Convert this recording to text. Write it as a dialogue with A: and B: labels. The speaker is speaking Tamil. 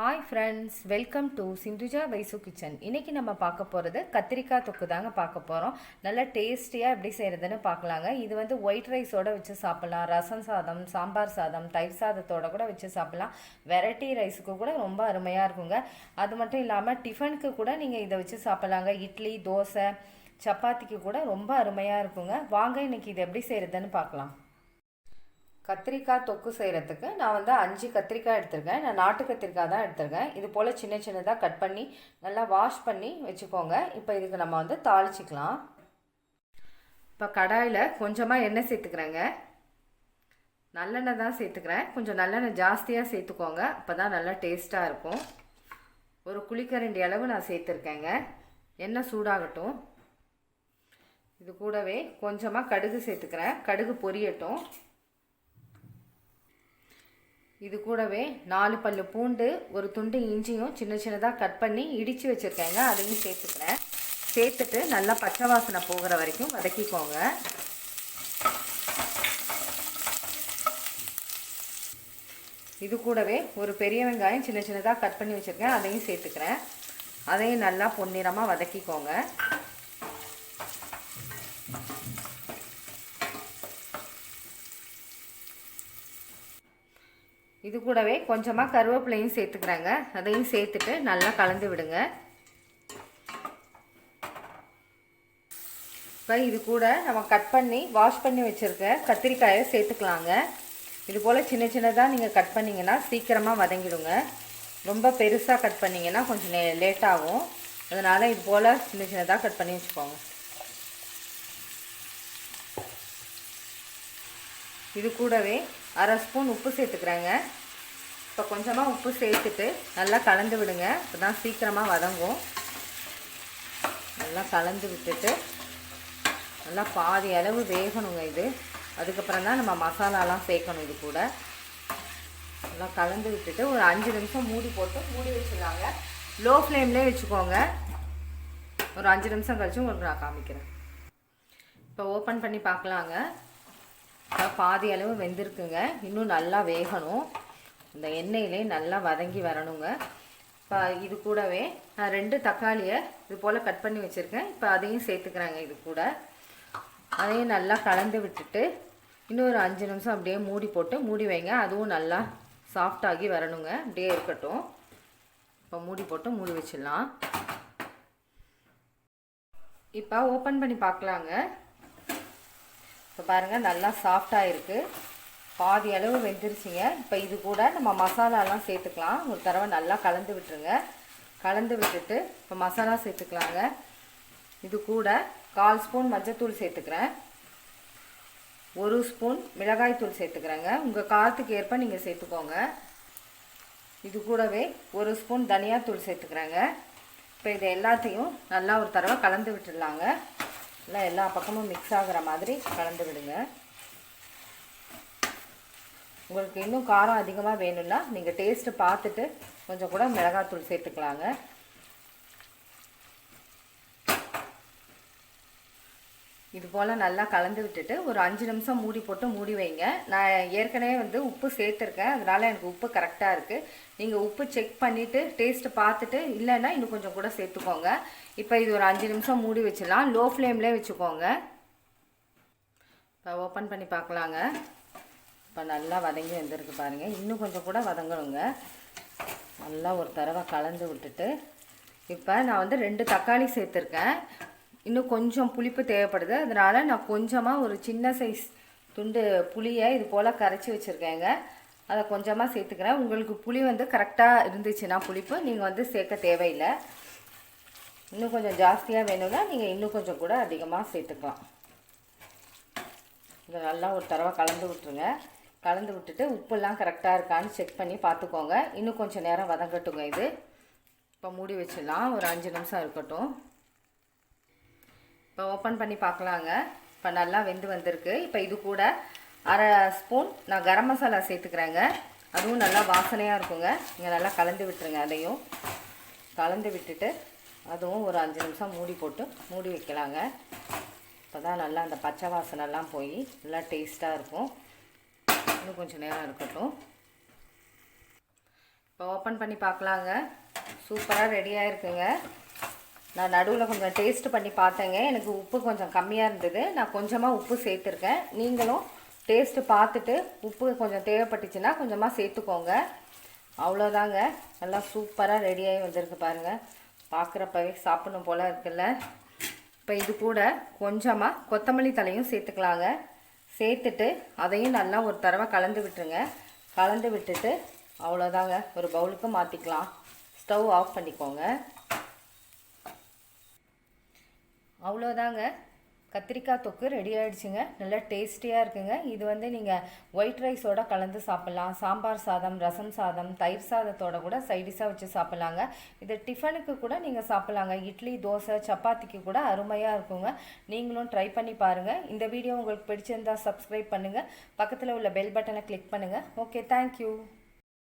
A: Hi friends welcome to Sindhuja Vaishu kitchen இன்றைக்கி நம்ம பார்க்க போகிறது கத்திரிக்காய் தொக்கு தாங்க பார்க்க போகிறோம் நல்லா டேஸ்டியாக எப்படி செய்கிறதுன்னு பார்க்கலாங்க. இது வந்து ஒயிட் ரைஸோட வச்சு சாப்பிட்லாம். ரசம் சாதம் சாம்பார் சாதம் தயிர் சாதத்தோட கூட வச்சு சாப்பிட்லாம். வெரைட்டி ரைஸுக்கு கூட ரொம்ப அருமையாக இருக்குங்க. அது மட்டும் இல்லாமல் டிஃபனுக்கு கூட நீங்கள் இதை வச்சு சாப்பிட்லாங்க. இட்லி தோசை சப்பாத்திக்கு கூட ரொம்ப அருமையாக இருக்குங்க. வாங்க இன்னைக்கு இது எப்படி செய்கிறதுன்னு பார்க்கலாம். கத்திரிக்காய் தொக்கு செய்கிறதுக்கு நான் வந்து அஞ்சு கத்திரிக்காய் எடுத்திருக்கேன். நான் நாட்டு கத்திரிக்காய் தான் எடுத்திருக்கேன். இது போல் சின்ன சின்னதாக கட் பண்ணி நல்லா வாஷ் பண்ணி வச்சுக்கோங்க. இப்போ இதுக்கு நம்ம வந்து தாளிச்சிக்கலாம். இப்போ கடாயில் கொஞ்சமாக எண்ணெய் சேர்த்துக்கிறேங்க. நல்லெண்ணெய் தான் சேர்த்துக்கிறேன். கொஞ்சம் நல்லெண்ணெய் ஜாஸ்தியாக சேர்த்துக்கோங்க. அப்போ தான் நல்லா டேஸ்ட்டாக இருக்கும். ஒரு குளிக்கரண்டி அளவு நான் சேர்த்துருக்கேங்க. எண்ணெய் சூடாகட்டும். இது கூடவே கொஞ்சமாக கடுகு சேர்த்துக்கிறேன். கடுகு பொரியட்டும். இது கூடவே நாலு பல்லு பூண்டு ஒரு துண்டு இஞ்சியும் சின்ன சின்னதாக கட் பண்ணி இடித்து வச்சுருக்கேங்க. அதையும் சேர்த்துக்கிறேன். சேர்த்துட்டு நல்லா பச்சை வாசனை போகிற வரைக்கும் வதக்கிக்கோங்க. இது கூடவே ஒரு பெரிய வெங்காயம் சின்ன சின்னதாக கட் பண்ணி வச்சுருக்கேன். அதையும் சேர்த்துக்கிறேன். அதையும் நல்லா பொன்னிறமாக வதக்கிக்கோங்க. இது கூடவே கொஞ்சமாக கருவேப்பிலையும் சேர்த்துக்கிறாங்க. அதையும் சேர்த்துட்டு நல்லா கலந்து விடுங்க. இப்போ இது கூட நம்ம கட் பண்ணி வாஷ் பண்ணி வச்சுருக்க கத்திரிக்காயை சேர்த்துக்கலாங்க. இது போல் சின்ன சின்னதாக நீங்கள் கட் பண்ணிங்கன்னா சீக்கிரமாக வதங்கிடுங்க. ரொம்ப பெருசாக கட் பண்ணிங்கன்னா கொஞ்சம் லே லேட் ஆகும். அதனால் இது போல் சின்ன சின்னதாக கட் பண்ணி வச்சுக்கோங்க. இது கூடவே அரை ஸ்பூன் உப்பு சேர்த்துக்கிறேங்க. இப்போ கொஞ்சமாக உப்பு சேர்த்துட்டு நல்லா கலந்து விடுங்க. இப்போ தான் சீக்கிரமாக வதங்கும். நல்லா கலந்து விட்டுட்டு நல்லா பாதி அளவு வேகணுங்க இது. அதுக்கப்புறம் தான் நம்ம மசாலாலாம் சேர்க்கணும் இது கூட. நல்லா கலந்து விட்டுட்டு ஒரு அஞ்சு நிமிஷம் மூடி போட்டு மூடி வச்சுருந்தாங்க லோ ஃப்ளேம்லேயே வச்சுக்கோங்க. ஒரு அஞ்சு நிமிஷம் கழிச்சு உங்களுக்கு நான் காமிக்கிறேன். இப்போ ஓப்பன் பண்ணி பார்க்கலாங்க. பாதி அளவு வெந்திருக்குங்க. இன்னும் நல்லா வேகணும். இந்த எண்ணெயிலே நல்லா வதங்கி வரணுங்க. இப்போ இது கூடவே நான் ரெண்டு தக்காளியை இது போல் கட் பண்ணி வச்சுருக்கேன். இப்போ அதையும் சேர்த்துக்கிறாங்க இது கூட. அதையும் நல்லா கலந்து விட்டுட்டு இன்னும் ஒரு அஞ்சு நிமிஷம் அப்படியே மூடி போட்டு மூடி வைங்க. அதுவும் நல்லா சாஃப்டாகி வரணுங்க. அப்படியே இருக்கட்டும். இப்போ மூடி போட்டு மூடி வச்சிடலாம். இப்போ ஓப்பன் பண்ணி பார்க்கலாங்க. இப்போ பாருங்கள் நல்லா சாஃப்டாக இருக்குது பாதி அளவு வெந்துருச்சுங்க. இப்போ இது கூட நம்ம மசாலாலாம் சேர்த்துக்கலாம். ஒரு தடவை நல்லா கலந்து விட்டுருங்க. கலந்து விட்டுட்டு இப்போ மசாலா சேர்த்துக்கலாங்க. இது கூட கால் ஸ்பூன் மஞ்சத்தூள் சேர்த்துக்கிறேன். ஒரு ஸ்பூன் மிளகாய்த்தூள் சேர்த்துக்கிறேங்க. உங்கள் காரத்துக்கு ஏற்ப நீங்கள் சேர்த்துக்கோங்க. இது கூடவே ஒரு ஸ்பூன் தனியாத்தூள் சேர்த்துக்கிறேங்க. இப்போ இதை எல்லாத்தையும் நல்லா ஒரு தடவை கலந்து விட்டுடலாங்க. நல்லா எல்லா பக்கமும் மிக்ஸ் ஆகிற மாதிரி கலந்து விடுங்க. உங்களுக்கு இன்னும் காரம் அதிகமாக வேணும்னா நீங்கள் டேஸ்ட்டு பார்த்துட்டு கொஞ்சம் கூட மிளகாத்தூள் சேர்த்துக்கலாங்க. இது போல் நல்லா கலந்து விட்டுட்டு ஒரு அஞ்சு நிமிஷம் மூடி போட்டு மூடி வைங்க. நான் ஏற்கனவே வந்து உப்பு சேர்த்துருக்கேன். அதனால் எனக்கு உப்பு கரெக்டாக இருக்குது நீங்கள் உப்பு செக் பண்ணிவிட்டு டேஸ்ட்டு பார்த்துட்டு இல்லைன்னா இன்னும் கொஞ்சம் கூட சேர்த்துக்கோங்க. இப்போ இது ஒரு அஞ்சு நிமிஷம் மூடி வச்சிடலாம். லோ ஃப்ளேம்லேயே வச்சுக்கோங்க. இப்போ ஓப்பன் பண்ணி பார்க்கலாங்க. இப்போ நல்லா வதங்கி வந்திருக்கு பாருங்கள் இன்னும் கொஞ்சம் கூட வதங்கணுங்க. நல்லா ஒரு தடவை கலந்து விட்டுட்டு இப்போ நான் வந்து ரெண்டு தக்காளி சேர்த்துருக்கேன். இன்னும் கொஞ்சம் புளிப்பு தேவைப்படுது. அதனால் நான் கொஞ்சமாக ஒரு சின்ன சைஸ் துண்டு புளியை இது போல் கரைச்சி வச்சுருக்கேங்க. அதை கொஞ்சமாக சேர்த்துக்கிறேன். உங்களுக்கு புளி வந்து கரெக்டாக இருந்துச்சுன்னா புளிப்பு. நீங்கள் வந்து சேர்க்க தேவையில்லை. இன்னும் கொஞ்சம் ஜாஸ்தியாக வேணும்னா நீங்கள் இன்னும் கொஞ்சம் கூட அதிகமாக சேர்த்துக்கலாம். இதை நல்லா ஒரு தடவை கலந்து விட்டுருங்க. கலந்து விட்டுட்டு உப்புலாம் கரெக்டாக இருக்கான்னு செக் பண்ணி பார்த்துக்கோங்க. இன்னும் கொஞ்சம் நேரம் வதங்கட்டுங்க இது. இப்போ மூடி வச்சிடலாம். ஒரு அஞ்சு நிமிஷம் இருக்கட்டும். இப்போ ஓப்பன் பண்ணி பார்க்கலாங்க. இப்போ நல்லா வெந்து வந்திருக்கு. இப்போ இது கூட அரை ஸ்பூன் நான் கரம் மசாலா சேர்த்துக்கிறேங்க. அதுவும் நல்லா வாசனையாக இருக்குங்க. நீங்கள் நல்லா கலந்து விட்டுருங்க அதையும். கலந்து விட்டுட்டு அதுவும் ஒரு அஞ்சு நிமிஷம் மூடி போட்டு மூடி வைக்கலாங்க. இப்போ தான் நல்லா அந்த பச்சை வாசனைலாம் போய் நல்லா டேஸ்ட்டாக இருக்கும். இன்னும் கொஞ்சம் நேரம் இருக்கட்டும். இப்போ ஓப்பன் பண்ணி பார்க்கலாங்க. சூப்பராக ரெடியாக இருக்குங்க நான் நடுவில் கொஞ்சம் டேஸ்ட் பண்ணி பார்த்தேங்க. எனக்கு உப்பு கொஞ்சம் கம்மியாக இருந்தது. நான் கொஞ்சமாக உப்பு சேர்த்துருக்கேன். நீங்களும் டேஸ்ட்டு பார்த்துட்டு உப்பு கொஞ்சம் தேவைப்பட்டுச்சுன்னா கொஞ்சமாக சேர்த்துக்கோங்க. அவ்வளோதாங்க நல்லா சூப்பராக ரெடியாகி வந்திருக்கு பாருங்கள் பார்க்குறப்பவே சாப்பிடணும் போல் இருக்குல்ல. இப்போ இது கூட கொஞ்சமாக கொத்தமல்லி தலையும் சேர்த்துக்கலாங்க. சேர்த்துட்டு அதையும் நல்லா ஒரு தடவை கலந்து விட்டுருங்க. கலந்து விட்டுட்டு அவ்வளோதாங்க ஒரு பவுலுக்கு மாற்றிக்கலாம் ஸ்டவ் ஆஃப் பண்ணிக்கோங்க. அவ்வளோதாங்க. கத்திரிக்காய் தொக்கு ரெடி ஆகிடுச்சுங்க நல்லா டேஸ்டியாக இருக்குங்க. இது வந்து நீங்கள் ஒயிட் ரைஸோட கலந்து சாப்பிட்லாம். சாம்பார் சாதம் ரசம் சாதம் தயிர் சாதத்தோட கூட சைடிஷாக வச்சு சாப்பிட்லாங்க. இது டிஃபனுக்கு கூட நீங்கள் சாப்பிட்லாங்க. இட்லி தோசை சப்பாத்திக்கு கூட அருமையாக இருக்குங்க. நீங்களும் ட்ரை பண்ணி பாருங்கள் இந்த வீடியோ உங்களுக்கு பிடிச்சிருந்தா சப்ஸ்கிரைப் பண்ணுங்கள் பக்கத்தில் உள்ள பெல் பட்டனை கிளிக் பண்ணுங்கள் ஓகே தேங்க்யூ